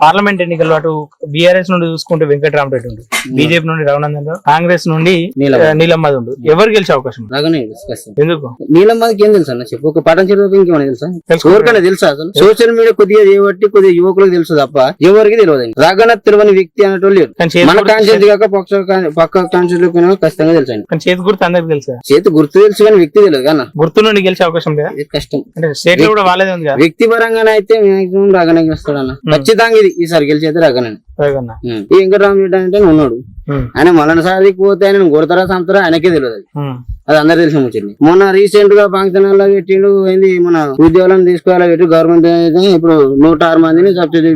Parliament ఎన్నికల్లో అటు BRS నుండి చూసుకుంటే వెంకటరామరెడ్డి ఉండు బీజేపీ నుండి రఘునందన్ రావు కాంగ్రెస్ నుండి నీలమ్మది ఉండు. ఎవరు గెలిచే అవకాశం ఎందుకు? నీలం మందికి ఏం తెలుసు అన్న? చెప్పు. ఒక పటం చదువు ఇంకేమైనా తెలుసా. ఎవరికైనా తెలుసా అసలు? సోషల్ మీడియా కొద్దిగా చేయబట్టి కొద్దిగా యువకులకు తెలుసు తప్ప ఎవరికి తెలియదు. రాగానే తెలియని వ్యక్తి అనేటోళ్ళు కానీ మన గుర్తు- కాన్షియస్ కాక పక్ష కాన్- పక్క కాన్షియస్ ఖచ్చితంగా తెలుసు కానీ చేతి గుర్తు అందరికి తెలుసు. చేతి గుర్తు తెలుసు కానీ వ్యక్తి తెలియదు కన్నా గుర్తు నుండి గెలిచే అవకాశం లేదా కష్టం. అంటే స్టేట్లో కూడా వాళ్ళదే ఉంది వ్యక్తి పరంగానే అయితే మాక్సిమం రాగానే గెలుస్తాడన్న ఖచ్చితంగా ఇది ఈసారి గెలిచేది రాగానే ఈ వెంకటరామరెడ్డి అంటే ఉన్నాడు. ఆయన మలన సాధికి పోతే ఆయన కొడతారా చంపుతారా ఆయనకే తెలియదు అది. అందరు తెలిసిన ముచ్చండి మొన్న రీసెంట్గా ఫంక్షన్ హాల్లో పెట్టిండు ఏంది మన ఉద్యోగాలను తీసుకోవాలా పెట్టి గవర్నమెంట్ అయితే ఇప్పుడు నూట ఆరు మందిని సబ్సిడీ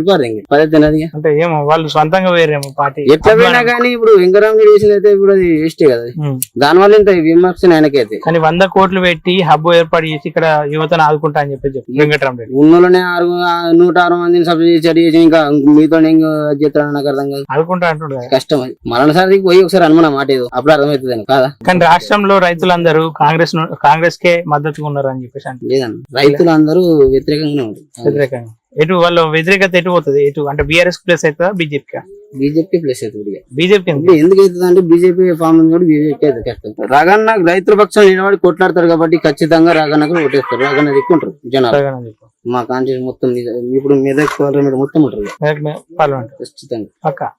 పదే తినది అంటే ఏమో వాళ్ళు సొంతంగా వేరేమో పార్టీ. ఎట్లా పోయినా కానీ ఇప్పుడు వెంకటరామరెడ్డి చేసింది అయితే ఇప్పుడు అది వేస్టే కదా అది. ఉమ్. దానివల్ల ఇంత విమర్శన ఆయనకైతే కానీ వంద కోట్లు పెట్టి హబ్ ఏర్పాటు చేసి ఇక్కడ యువతను ఆదుకుంటా అని చెప్పి చెప్పి వెంకటరామరెడ్డి. ఉన్నోళ్ళనే ఆరు నూట ఆరు మందిని సబ్సిడీ చేసి చేసి ఇంకా మీతో ఇంకా చేస్తాడు నాకు అర్థం కాదు. ఆదుకుంటా అంటుండు. కదా కష్టం అది. సాధికి పోయి ఒకసారి అనుమన మాట ఏదో. అప్పుడు అర్థమవుతుంది అని కాదా? కానీ రాష్ట్రంలో రైతులందరూ కాంగ్రెస్ ను- కాంగ్రెస్ కే మద్దతుగా ఉన్నారు అని చెప్పేసి అంటే లేదన్న. రైతులు అందరూ వ్యతిరేకంగానే ఉంటారు వ్యతిరేకంగా. ఎటు వాళ్ళ వ్యతిరేకత ఎటు పోతుంది? ఎటు అంటే బీఆర్ఎస్ ప్లస్ అవుతుందా బీజేపీ బీజేపీ ప్లస్ అవుతుంది బీజేపీ ఎందుకు అవుతుంది అంటే బీజేపీ ఫామ్ ఉంది కూడా బీజేపీ అయితే కష్టం రాగన్న రైతుల పక్షం నిలబడి కొట్లాడతారు కాబట్టి ఖచ్చితంగా రాగన్నకు ఓటేస్తారు. రాగన్న దిక్కుంటారు జనాలు. మా కాన్షియస్ మొత్తం మీద- ఇప్పుడు మెదక్ పార్లమెంట్ మొత్తం ఉంటారు. ఖచ్చితంగా. పక్క